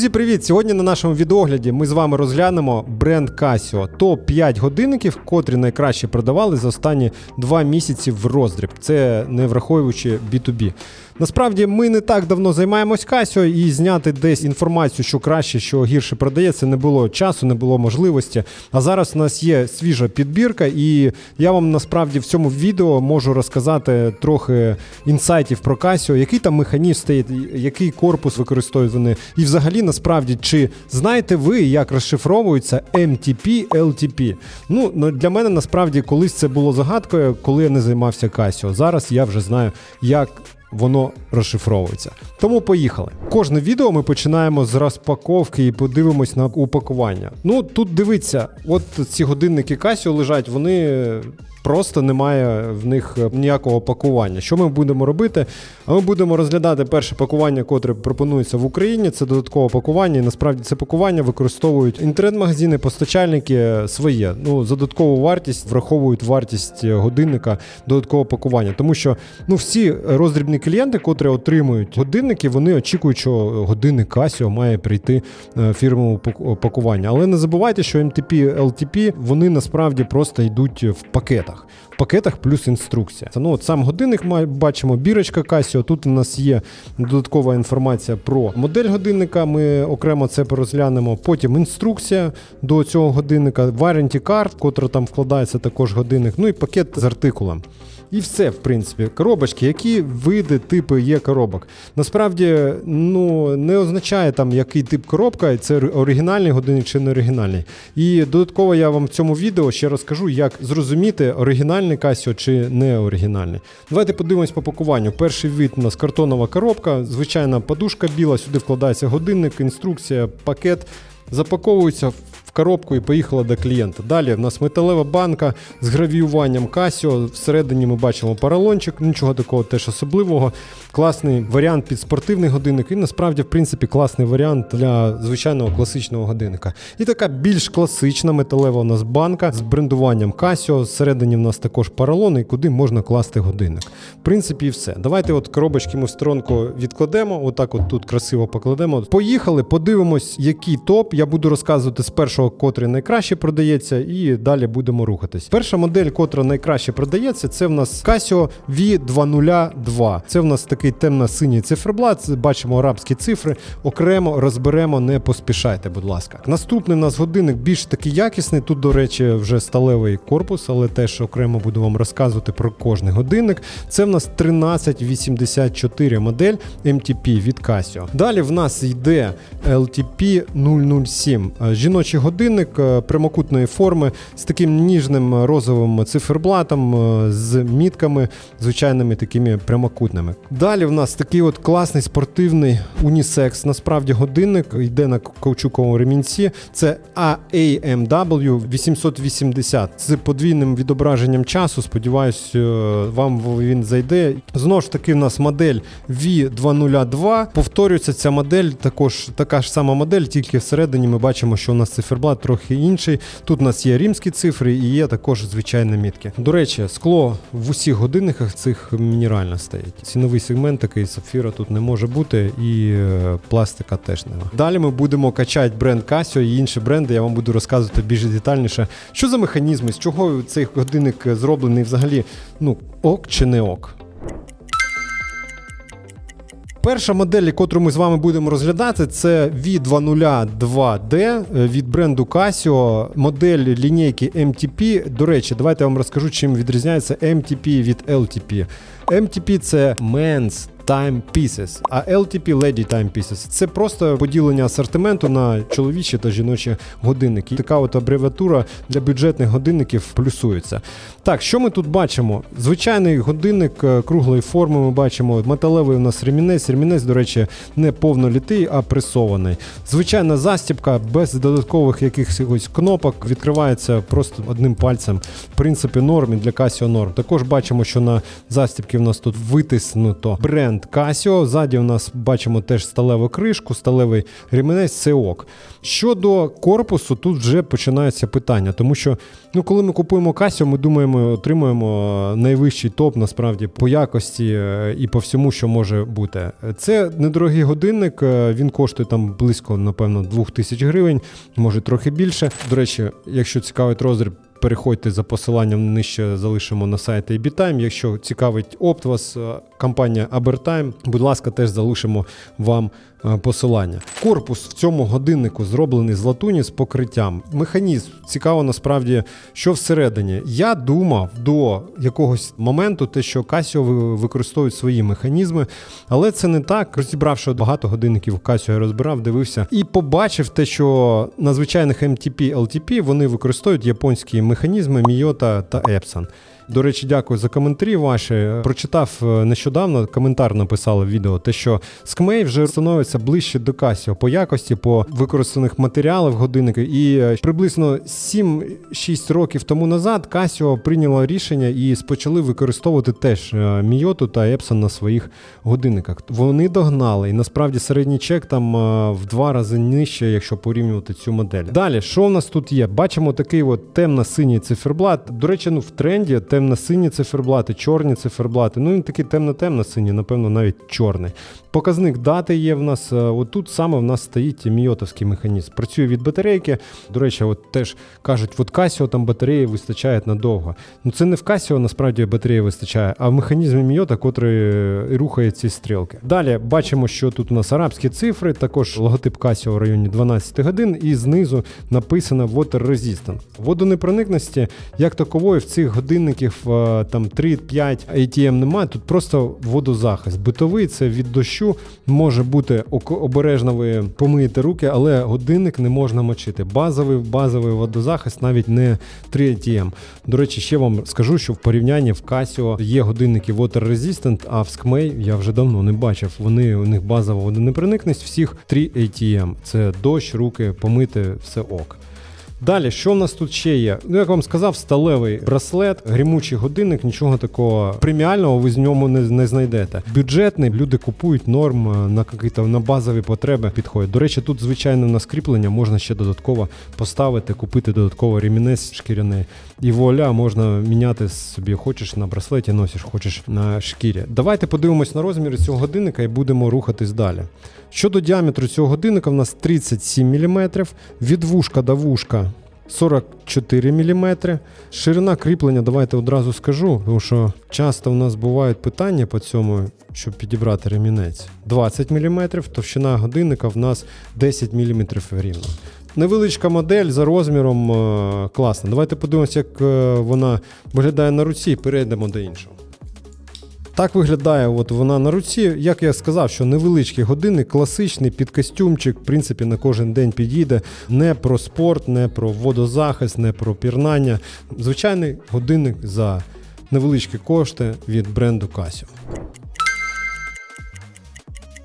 Друзі, привіт! Сьогодні на нашому відеогляді ми з вами розглянемо бренд Casio. Топ 5 годинників, котрі найкраще продавали за останні 2 місяці в роздріб. Це не враховуючи B2B. Насправді ми не так давно займаємось Casio і зняти десь інформацію, що краще, що гірше продається, не було часу, не було можливості. А зараз у нас є свіжа підбірка, і я вам насправді в цьому відео можу розказати трохи інсайтів про Casio, який там механізм стоїть, який корпус використовують вони. І взагалі, насправді, чи знаєте ви, як розшифровується MTP, LTP? Ну, ну, для мене насправді колись це було загадкою, коли я не займався Casio. Зараз я вже знаю, як воно розшифровується. Тому поїхали. Кожне відео ми починаємо з розпаковки і подивимось на упакування. Ну тут дивіться, от ці годинники Casio лежать, вони. Просто немає в них ніякого пакування. Що ми будемо робити? А ми будемо розглядати перше пакування, котре пропонується в Україні. Це додаткове пакування. І насправді це пакування використовують інтернет-магазини, постачальники своє. Ну, за додаткову вартість враховують вартість годинника додаткового пакування. Тому що ну, всі роздрібні клієнти, котрі отримують годинники, вони очікують, що годинник Casio має прийти е, фірмове пакування. Але не забувайте, що MTP, LTP, вони насправді просто йдуть в пакетах. В пакетах плюс інструкція. Ну, от сам годинник ми бачимо, бірочка Casio. Тут у нас є додаткова інформація про модель годинника. Ми окремо це порозглянемо. Потім інструкція до цього годинника, warranty card, котра там вкладається також годинник. Ну і пакет з артикулом. І все, в принципі, коробочки, які види, типи є коробок. Насправді, ну не означає там, який тип коробка, це оригінальний годинник чи не оригінальний. І додатково я вам в цьому відео ще розкажу, як зрозуміти, оригінальний Casio чи не оригінальний. Давайте подивимось по пакуванню. Перший вид у нас картонова коробка, звичайна подушка біла, сюди вкладається годинник, інструкція, пакет. Запаковується в коробку і поїхала до клієнта. Далі в нас металева банка з гравіюванням Casio. Всередині ми бачимо поролончик, нічого такого теж особливого. Класний варіант під спортивний годинник. І насправді, в принципі, класний варіант для звичайного класичного годинника. І така більш класична металева у нас банка з брендуванням Casio. Всередині в нас також поролон, і куди можна класти годинник. В принципі, і все. Давайте от коробочки ми в сторонку відкладемо. Отак, от тут красиво покладемо. Поїхали, подивимось, який топ. Я буду розказувати з першого, котрий найкраще продається, і далі будемо рухатись. Перша модель, котра найкраще продається, це в нас Casio V202. Це в нас такий темно-синій циферблат. Бачимо арабські цифри. Окремо розберемо, не поспішайте, будь ласка. Наступний у нас годинник більш такий якісний. Тут, до речі, вже сталевий корпус, але теж окремо буду вам розказувати про кожний годинник. Це в нас 1384 модель MTP від Casio. Далі в нас йде LTP 007. Е, Жіночий годинник е, прямокутної форми з таким ніжним розовим циферблатом, е, з мітками, звичайними такими прямокутними. Далі в нас такий от класний спортивний унісекс. Насправді годинник йде на каучуковому ремінці. Це AAMW 880 з подвійним відображенням часу. Сподіваюсь, е, вам він зайде. Знову ж таки, в нас модель V202. Повторюється ця модель, також така ж сама модель, тільки всередині ми бачимо, що у нас циферблат трохи інший. Тут у нас є римські цифри і є також звичайні мітки. До речі, скло в усіх годинниках цих мінерально стоїть. Ціновий сегмент такий сапфіра тут не може бути, і е, пластика теж нема. Далі ми будемо качати бренд Casio і інші бренди. Я вам буду розказувати більш детальніше, що за механізми, з чого цей годинник зроблений взагалі. Ну, ок чи не ок. Перша модель, яку ми з вами будемо розглядати, це V202D від бренду Casio, модель лінійки MTP. До речі, давайте я вам розкажу, чим відрізняється MTP від LTP. MTP це Men's Timepieces, а LTP Lady Timepieces. Це просто поділення асортименту на чоловічі та жіночі годинники. Така от абревіатура для бюджетних годинників плюсується. Так, що ми тут бачимо? Звичайний годинник е, круглої форми. Ми бачимо металевий у нас ремінець. Ремінець, до речі, не повнолітий, а пресований. Звичайна застібка без додаткових якихось кнопок відкривається просто одним пальцем. В принципі, норм і для Casio норм. Також бачимо, що на застібки в нас тут витиснуто бренд бренд Casio. Ззаді у нас бачимо теж сталеву кришку, сталевий ремінець, це ок. Щодо корпусу, тут вже починаються питання, тому що ну, коли ми купуємо Casio, ми думаємо, отримуємо найвищий топ насправді по якості е, і по всьому, що може бути. Це недорогий годинник, е, він коштує там близько, напевно, 2000 гривень, може трохи більше. До речі, якщо цікавить розріб. Переходьте за посиланням нижче залишимо на сайті ABTime. Якщо цікавить опт вас, е, компанія Abertime, будь ласка, теж залишимо вам е, посилання. Корпус в цьому годиннику зроблений з латуні з покриттям. Механізм цікаво насправді, що всередині. Я думав до якогось моменту, те, що Casio використовують свої механізми, але це не так. Розібравши багато годинників Casio, я розбирав, дивився і побачив те, що на звичайних MTP LTP вони використовують японські механізми Міота та Epson. До речі, дякую за коментарі ваші. Прочитав е, нещодавно, коментар написали відео, те, що Скмей вже становиться ближче до Casio по якості, по використаних матеріалах годинника. І е, приблизно 7-6 років тому назад Casio прийняло рішення і почали використовувати теж е, Miyota та Epson на своїх годинниках. Вони догнали, і насправді середній чек там в два рази нижче, якщо порівнювати цю модель. Далі, що в нас тут є? Бачимо такий от темно-синій циферблат. До речі, ну в тренді темно-сині циферблати, чорні циферблати. Ну він такий темно-темно-синій, напевно, навіть чорний. Показник дати є в нас. е, От тут саме в нас стоїть міотовський механізм. Працює від батарейки. До речі, от теж кажуть, от Casio там батареї вистачає надовго. Ну це не в Casio насправді батареї вистачає, а в механізмі Міота, котрий е, рухає ці стрілки. Далі бачимо, що тут у нас арабські цифри, також логотип Casio в районі 12 годин, і знизу написано Water Resistant. Водонепроникності, як такової, в цих годинників е, там 3-5 ATM немає. Тут просто водозахист. Битовий це від дощу може бути обережно ви помиєте руки, але годинник не можна мочити. Базовий базовий водозахист навіть не 3 ATM. До речі, ще вам скажу, що в порівнянні в Casio є годинники Water Resistant, а в Skmei я вже давно не бачив. Вони у них базова водонепроникність всіх 3 ATM. Це дощ, руки, помити, все ок. Далі, що в нас тут ще є? Ну, як вам сказав, сталевий браслет, грімучий годинник, нічого такого преміального ви з ньому не, не знайдете. Бюджетний люди купують норм е, на какі-то на базові потреби підходять. До речі, тут звичайно на скріплення можна ще додатково поставити, купити додатково ремінець шкіряний. І вуаля, можна міняти собі, хочеш на браслеті носиш, хочеш на шкірі. Давайте подивимось на розміри цього годинника і будемо рухатись далі. Щодо діаметру цього годинника, в нас 37 мм, від вушка до вушка 44 мм. Ширина кріплення, давайте одразу скажу, тому що часто в нас бувають питання по цьому, щоб підібрати ремінець. 20 мм, товщина годинника в нас 10 мм рівно. Невеличка модель за розміром е, класна. Давайте подивимося, як е, вона виглядає на руці, перейдемо до іншого. Так виглядає от вона на руці. Як я сказав, що невеличкий годинник, класичний під костюмчик, в принципі, на кожен день підійде. Не про спорт, не про водозахист, не про пірнання. Звичайний годинник за невеличкі кошти від бренду Casio.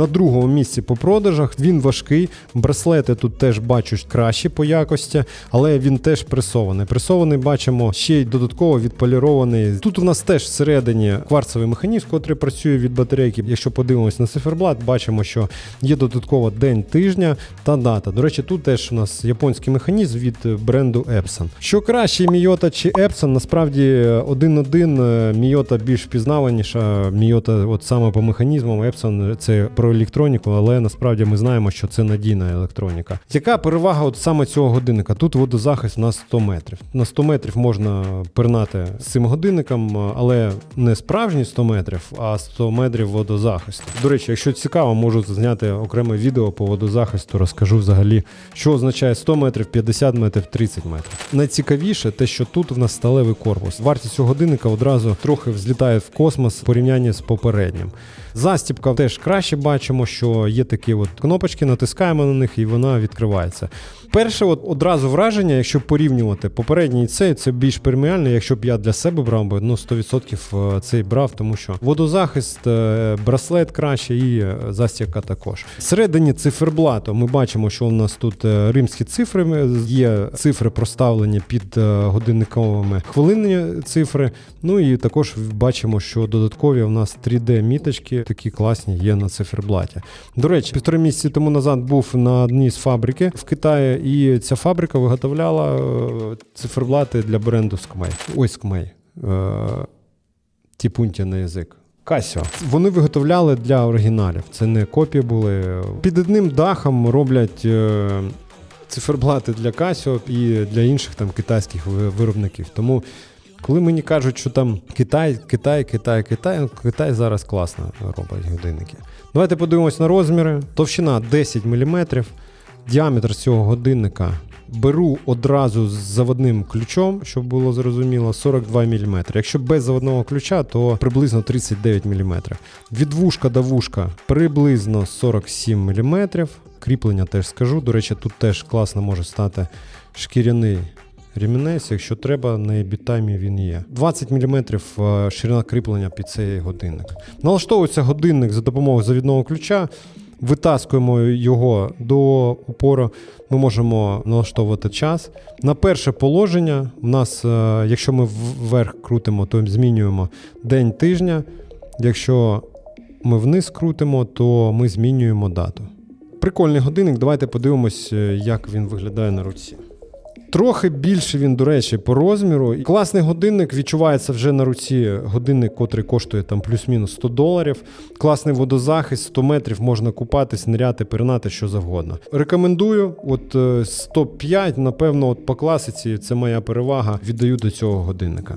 На другому місці по продажах він важкий. Браслети тут теж бачу кращі по якості, але він теж пресований. Пресований бачимо ще й додатково відполірований. Тут у нас теж всередині кварцевий механізм, який працює від батарейки. Якщо подивимось на циферблат, бачимо, що є додатково день тижня та дата. До речі, тут теж у нас японський механізм від бренду Epson. Що краще, Miyota чи Epson? Насправді один-один Miyota більш впізнаваніша. Miyota от саме по механізмам, Epson це про електроніку, але насправді ми знаємо, що це надійна електроніка. Яка перевага от саме цього годинника? Тут водозахист на 100 метрів. На 100 метрів можна пернати з цим годинником, але не справжні 100 метрів, а 100 метрів водозахисту. До речі, якщо цікаво, можу зняти окреме відео по водозахисту, розкажу взагалі, що означає 100 метрів, 50 метрів, 30 метрів. Найцікавіше те, що тут в нас сталевий корпус. Вартість цього годинника одразу трохи взлітає в космос в порівнянні з попереднім. Застібка теж краще бачимо, що є такі от кнопочки, натискаємо на них і вона відкривається. Перше, от одразу враження, якщо порівнювати попередній цей, це більш преміальний. Якщо б я для себе брав би, ну 100% цей брав, тому що водозахист, е, браслет краще і е, застібка також. Всередині циферблату ми бачимо, що у нас тут е, римські цифри е, є цифри проставлені під е, годинниковими хвилинні цифри. Ну і також бачимо, що додаткові у нас 3D-міточки такі класні є на циферблаті. До речі, півтори місяці тому назад був на одній з фабрики в Китаї, і ця фабрика виготовляла е, циферблати для бренду Скмей. Ой, Скмей. Е, Тіпунтя на язик. Casio. Вони виготовляли для оригіналів. Це не копії були. Під одним дахом роблять е, циферблати для Casio і для інших там китайських виробників. Тому, коли мені кажуть, що там Китай, Китай, Китай, Китай, ну, Китай зараз класно робить годинники. Давайте подивимось на розміри. Товщина 10 мм, діаметр цього годинника. Беру одразу з заводним ключом, щоб було зрозуміло, 42 мм. Якщо без заводного ключа, то приблизно 39 мм. Від вушка до вушка приблизно 47 мм. Кріплення теж скажу. До речі, тут теж класно може стати шкіряний ремінець, якщо треба, на ебітаймі він є. 20 мм ширина кріплення під цей годинник. Налаштовується годинник за допомогою завідного ключа. Витаскуємо його до упору, ми можемо налаштовувати час. На перше положення у нас, е, якщо ми вверх крутимо, то змінюємо день тижня. Якщо ми вниз крутимо, то ми змінюємо дату. Прикольний годинник, давайте подивимось, е, як він виглядає на руці. Трохи більше він, до речі, по розміру. Класний годинник відчувається вже на руці. Годинник, котрий коштує там плюс-мінус 100 доларів. Класний водозахист, 100 метрів можна купатись, ниряти, пірнати, що завгодно. Рекомендую. От е, 105, напевно, от по класиці це моя перевага. Віддаю до цього годинника.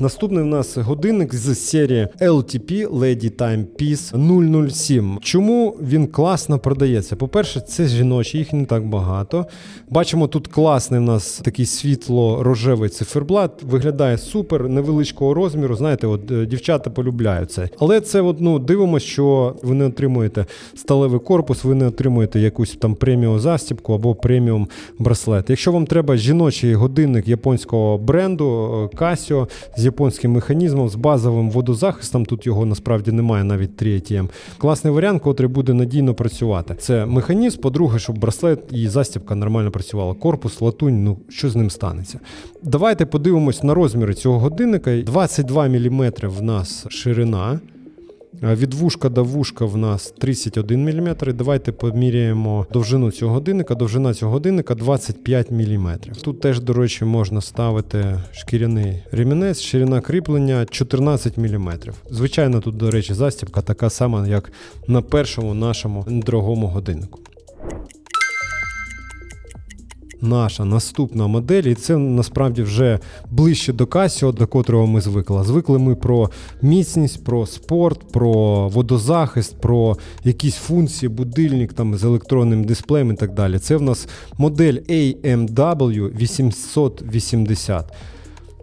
Наступний в нас годинник з серії LTP Lady Timepiece 007. Чому він класно продається? По-перше, це жіночі, їх не так багато. Бачимо, тут класний в нас такий світло-рожевий циферблат. Виглядає супер, невеличкого розміру. Знаєте, от е, дівчата полюбляють це. Але це от, ну, дивимося, що ви не отримуєте сталевий корпус, ви не отримуєте якусь там преміум застібку або преміум браслет. Якщо вам треба жіночий годинник японського бренду е, Casio з японським механізмом, з базовим водозахистом, тут його насправді немає навіть 3 ATM. Класний варіант, котрий буде надійно працювати. Це механізм, по-друге, щоб браслет і застібка нормально працювала. Корпус, латунь, ну що з ним станеться? Давайте подивимось на розміри цього годинника. 22 мм в нас ширина. А Від вушка до вушка в нас 31 мм. Давайте поміряємо довжину цього годинника. Довжина цього годинника 25 мм. Тут теж, до речі, можна ставити шкіряний ремінець, ширина кріплення 14 мм. Звичайно, тут, до речі, застібка така сама, як на першому нашому дорогому годиннику. Наша наступна модель, і це насправді вже ближче до Casio, до котрого ми звикли. Звикли ми про міцність, про спорт, про водозахист, про якісь функції, будильник там з електронним дисплеєм і так далі. Це в нас модель AMW 880.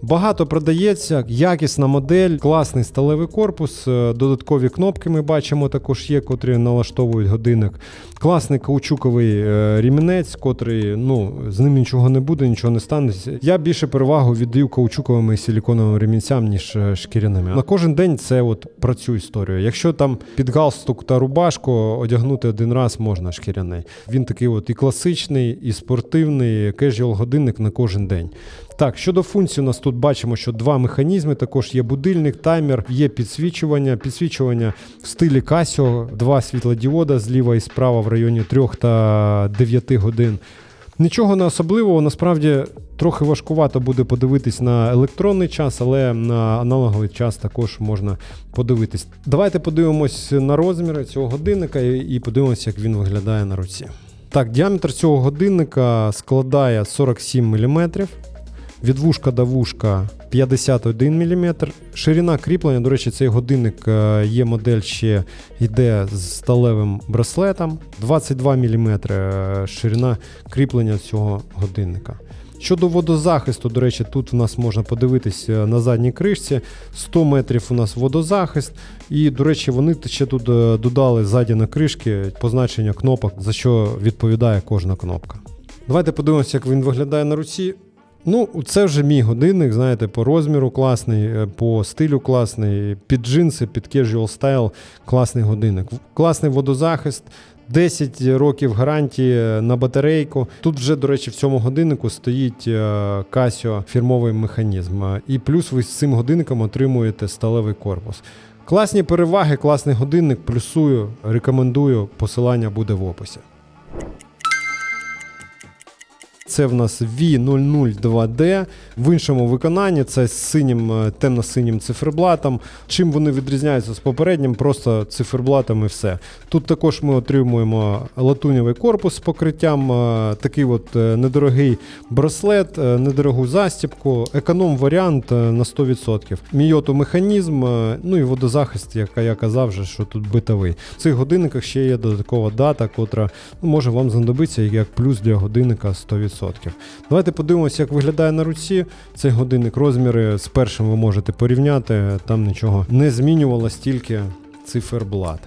Багато продається, якісна модель, класний сталевий корпус, е, додаткові кнопки ми бачимо також є, котрі налаштовують годинник. Класний каучуковий е, рімінець, котрий ну, з ним нічого не буде, нічого не станеться. Я більше перевагу віддаю каучуковим і силіконовим ремінцям, ніж е, шкіряними. На кожен день це от про цю історію. Якщо там під галстук та рубашку одягнути один раз можна шкіряний. Він такий от і класичний, і спортивний, кежуал годинник на кожен день. Так, щодо функцій, у нас тут бачимо, що два механізми. Також є будильник, таймер, є підсвічування. Підсвічування в стилі Casio, два світлодіода зліва і справа в районі 3 та 9 годин. Нічого не особливого, насправді трохи важкувато буде подивитись на електронний час, але на аналоговий час також можна подивитись. Давайте подивимось на розміри цього годинника і подивимося, як він виглядає на руці. Так, діаметр цього годинника складає 47 мм. Від вушка до вушка 51 мм. Ширина кріплення, до речі, цей годинник е, є модель ще йде з сталевим браслетом. 22 мм ширина кріплення цього годинника. Щодо водозахисту, до речі, тут в нас можна подивитись е, на задній кришці. 100 метрів у нас водозахист. І, до речі, вони ще тут е, додали ззаді на кришки позначення кнопок, за що відповідає кожна кнопка. Давайте подивимося, як він виглядає на руці. Ну, це вже мій годинник, знаєте, по розміру класний, е, по стилю класний, під джинси, під casual style класний годинник. Класний водозахист, 10 років гарантії на батарейку. Тут вже, до речі, в цьому годиннику стоїть е, Casio фірмовий механізм. Е, І плюс ви з цим годинником отримуєте сталевий корпус. Класні переваги, класний годинник. Плюсую, рекомендую. Посилання буде в описі. Це в нас V002D в іншому виконанні. Це з синім, е, темно-синім циферблатом. Чим вони відрізняються з попереднім, просто циферблатом і все. Тут також ми отримуємо латунєвий корпус з покриттям, е, такий от е, недорогий браслет, недорогу застібку, економ варіант е, на 100%. Мійоту механізм, ну і водозахист, як я казав, вже, що тут битовий. В цих годинниках ще є додаткова дата, котра ну, може вам знадобиться як плюс для годинника 100%. Давайте подивимося, як виглядає на руці цей годинник. Розміри з першим ви можете порівняти. Там нічого не змінювалось, тільки циферблат.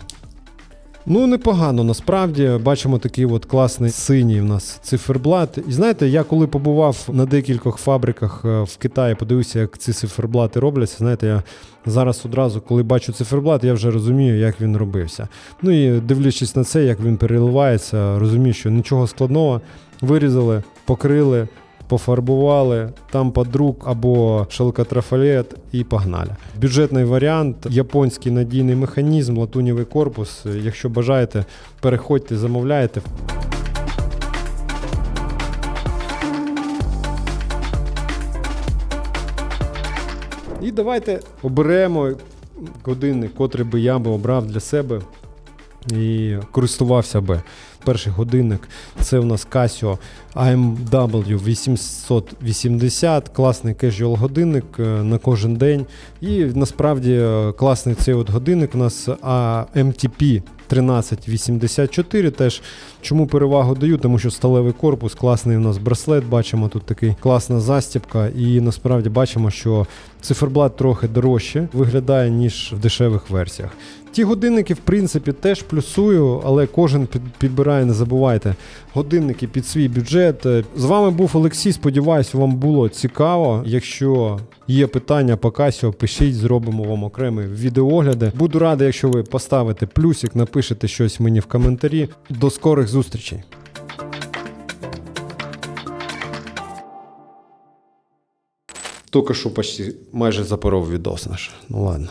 Ну, непогано, насправді бачимо такий от класний синій в нас циферблат. І знаєте, я коли побував на декількох фабриках е, в Китаї, подивився, як ці циферблати робляться. Знаєте, я зараз одразу, коли бачу циферблат, я вже розумію, як він робився. Ну і дивлячись на це, як він переливається, розумію, що нічого складного. Вирізали, покрили, пофарбували, там подрук або шелкотрафалет і погнали. Бюджетний варіант, японський надійний механізм, латунєвий корпус. Якщо бажаєте, переходьте, замовляйте. І давайте оберемо годинник, котрий би я би обрав для себе і користувався би. Перший годинник це у нас Casio AMW 880, класний casual годинник е, на кожен день. І насправді е, класний цей от годинник у нас MTP 1384 теж. Чому перевагу даю? Тому що сталевий корпус, класний у нас браслет, бачимо тут такий класна застібка, і насправді бачимо, що циферблат трохи дорожче виглядає, ніж в дешевих версіях. Ті годинники, в принципі, теж плюсую, але кожен під, підбирає, не забувайте. Годинники під свій бюджет. Е, З вами був Олексій. Сподіваюсь, вам було цікаво. Якщо є питання по Casio, пишіть, зробимо вам окремі відеогляди. Буду радий, якщо ви поставите плюсик, напишете щось мені в коментарі. До скорих зустрічей! Тільки що майже запоров відос наш. Ну ладно.